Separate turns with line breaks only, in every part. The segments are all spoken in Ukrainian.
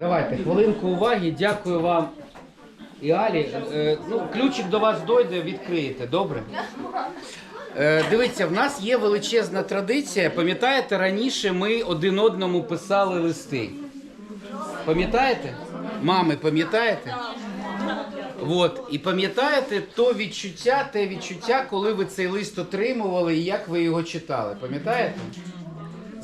Давайте хвилинку уваги. Дякую вам і Алі. Е, ну, ключик до вас дойде, відкриєте, добре? Е, дивіться, в нас є величезна традиція. Пам'ятаєте, раніше ми один одному писали листи. Пам'ятаєте? Мами, пам'ятаєте? От. І пам'ятаєте то відчуття, те відчуття, коли ви цей лист отримували і як ви його читали. Пам'ятаєте?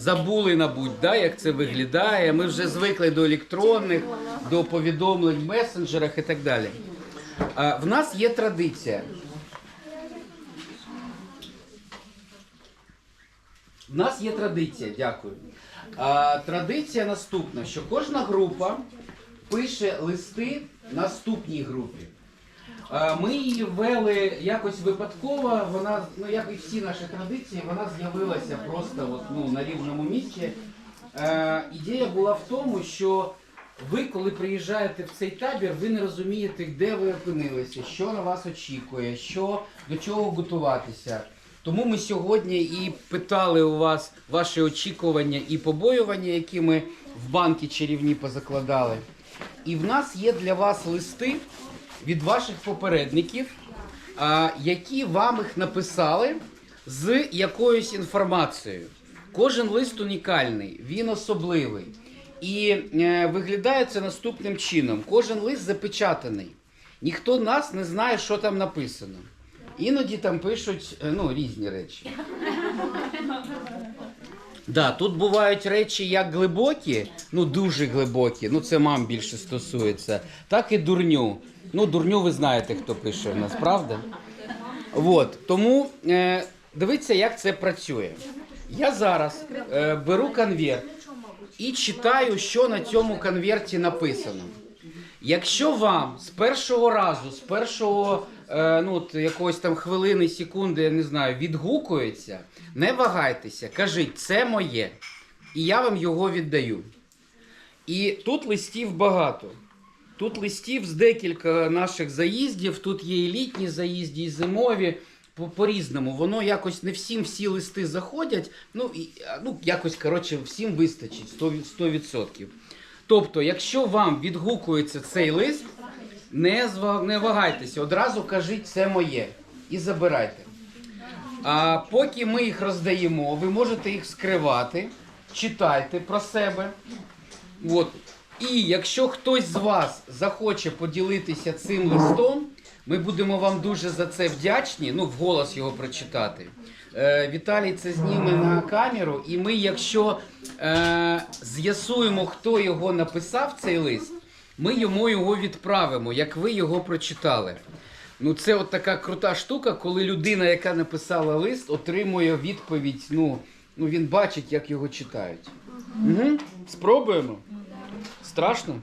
Забули, набудь, да, як це виглядає. Ми вже звикли до електронних, до повідомлень в месенджерах і так далі. А, в нас є традиція. В нас є традиція, дякую. А, традиція наступна, що кожна група пише листи наступній групі. А, Ми її ввели якось випадково. Вона, ну як і всі наші традиції, вона з'явилася просто от, ну, на рівному місці. Е, ідея була в тому, що ви, коли приїжджаєте в цей табір, ви не розумієте, де ви опинилися, що на вас очікує, що до чого готуватися. Тому ми сьогодні і питали у вас ваші очікування і побоювання, які ми в банки чарівні позакладали. І в нас є для вас листи від ваших попередників, які вам їх написали з якоюсь інформацією. Кожен лист унікальний, він особливий. І е, виглядає це наступним чином: кожен лист запечатаний. Ніхто нас не знає, що там написано. Іноді там пишуть е, ну, різні речі. Да, тут бувають речі як глибокі, ну дуже глибокі, ну це мам більше стосується, так і дурню. Ну, дурню ви знаєте, хто пише в нас, правда? От, тому е, дивіться, як це працює. Я зараз е, беру конверт і читаю, що на цьому конверті написано. Якщо вам з першого разу, з першого е, ну, от, якогось там хвилини, секунди, я не знаю, відгукується, не вагайтеся, кажіть, це моє. І я вам його віддаю. І тут листів багато. Тут листів з декілька наших заїздів, тут є і літні заїзди, і зимові. По- По-різному. Воно якось не всім всі листи заходять. Ну, і, ну якось, коротше, всім вистачить 100%. 100%. Тобто, якщо вам відгукується цей лист, не, зва- не вагайтеся, одразу кажіть, це моє. І забирайте. А поки ми їх роздаємо, ви можете їх скривати, читайте про себе. От. І якщо хтось з вас захоче поділитися цим листом, ми будемо вам дуже за це вдячні. Ну, вголос його прочитати. Е, Віталій це зніме на камеру, і ми, якщо е, з'ясуємо, хто його написав, цей лист, ми йому його відправимо, як ви його прочитали. Ну, це от така крута штука, коли людина, яка написала лист, отримує відповідь. Ну, ну він бачить, як його читають. Угу. Спробуємо. Страшно?